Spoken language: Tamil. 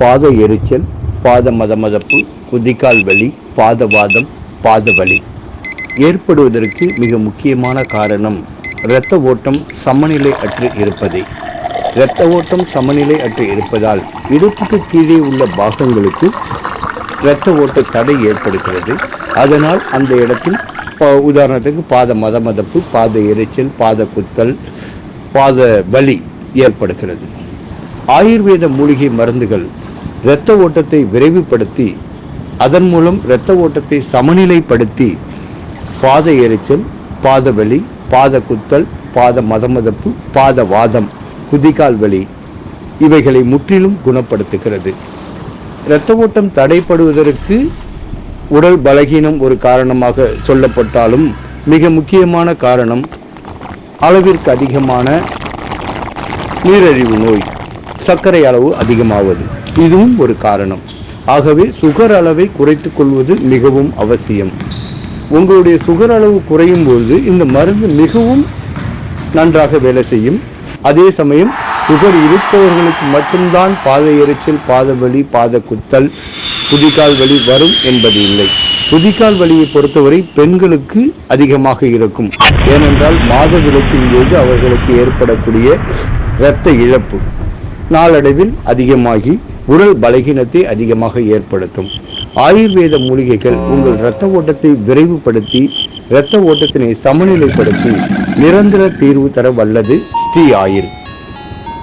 பாத எரிச்சல் பாத மதமதப்பு குதிக்கால் வலி பாதவாதம் பாத வலி. ஏற்படுவதற்கு மிக முக்கியமான காரணம் இரத்த ஓட்டம் சமநிலை அற்று இருப்பதே. இரத்த ஓட்டம் சமநிலை அற்று இருப்பதால் இடுப்புக்கு கீழே உள்ள பாகங்களுக்கு இரத்த ஓட்ட தடை ஏற்படுகிறது. அதனால் அந்த இடத்தில் உதாரணத்துக்கு பாத மதமதப்பு பாத எரிச்சல் பாத குத்தல் பாத வலி ஏற்படுகிறது. ஆயுர்வேத மூலிகை மருந்துகள் இரத்த ஓட்டத்தை விரைவுபடுத்தி அதன் மூலம் இரத்த ஓட்டத்தை சமநிலைப்படுத்தி பாத எரிச்சல் பாத வலி பாத குத்தல் பாத மதமதப்பு பாத வாதம் குதிகால் வலி இவைகளை முற்றிலும் குணப்படுத்துகிறது. இரத்த ஓட்டம் தடைப்படுவதற்கு உடல் பலகீனம் ஒரு காரணமாக சொல்லப்பட்டாலும் மிக முக்கியமான காரணம் அளவிற்கு அதிகமான நீரழிவு நோய் சர்க்கரை அளவு அதிகமாவது. இதுவும் ஒரு காரணம். ஆகவே சுகர் அளவை குறைத்து கொள்வது மிகவும் அவசியம். உங்களுடைய சுகர் அளவு குறையும் பொழுது இந்த மருந்து மிகவும் நன்றாக வேலை செய்யும். அதே சமயம் சுகர் இருப்பவர்களுக்கு மட்டும்தான் பாத எரிச்சல் பாத வலி பாத குத்தல் புதிக்கால் வலி வரும் என்பது இல்லை. புதிக்கால் வலியை பொறுத்தவரை பெண்களுக்கு அதிகமாக இருக்கும். ஏனென்றால் மாத விளக்கின் போது அவர்களுக்கு ஏற்படக்கூடிய இரத்த இழப்பு. நாளடைவில் அதிகமாகி உடல் பலகீனத்தை அதிகமாக ஏற்படுத்தும். ஆயுர்வேத மூலிகைகள் உங்கள் இரத்த ஓட்டத்தை விரைவுபடுத்தி இரத்த ஓட்டத்தினை சமநிலைப்படுத்தி நிரந்தர தீர்வு தர வல்லது ஸ்ரீ ஆயுர்.